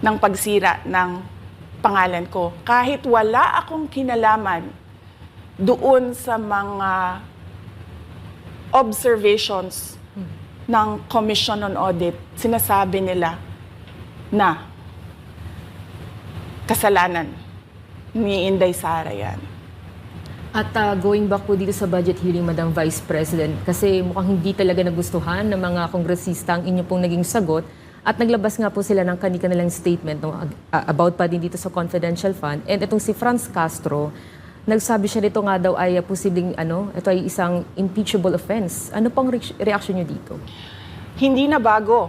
ng pagsira ng pangalan ko. Kahit wala akong kinalaman doon sa mga observations ng Commission on Audit, sinasabi nila na kasalanan ni Inday Sara yan. At ah, going back po dito sa budget hearing, Madam Vice President, kasi mukhang hindi talaga nagustuhan ng mga kongresista ang inyo pong naging sagot at naglabas nga po sila ng kanilang statement no, about pa din dito sa confidential fund. And itong si Franz Castro, nagsabi siya dito nga daw ay posibleng ano, ito ay isang impeachable offense. Ano pong re- reaction niyo dito? Hindi na bago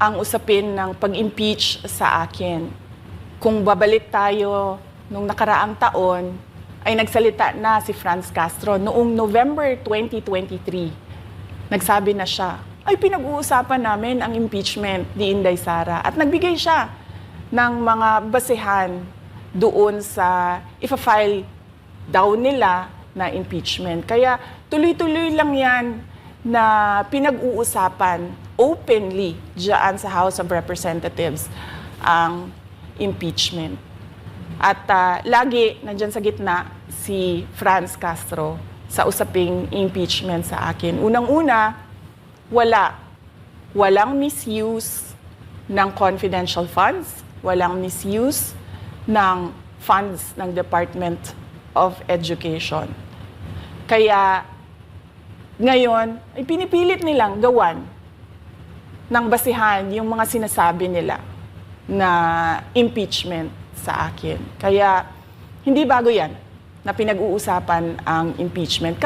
ang usapin ng pag-impeach sa akin. Kung babalik tayo nung nakaraang taon, ay nagsalita na si Franz Castro noong November 2023. Nagsabi na siya, ay pinag-uusapan namin ang impeachment ni Inday Sara. At nagbigay siya ng mga basehan doon sa ifa-file daw nila na impeachment. Kaya tuloy-tuloy lang yan na pinag-uusapan openly dyan sa House of Representatives ang impeachment. At ah, lagi nandyan sa gitna si Franz Castro sa usaping impeachment sa akin. Unang-una, wala. Walang misuse ng confidential funds, walang misuse ng funds ng Department of Education. Kaya ngayon, ay pinipilit nilang gawan ng basihan yung mga sinasabi nila na impeachment sa akin. Kaya hindi bago yan na pinag-uusapan ang impeachment.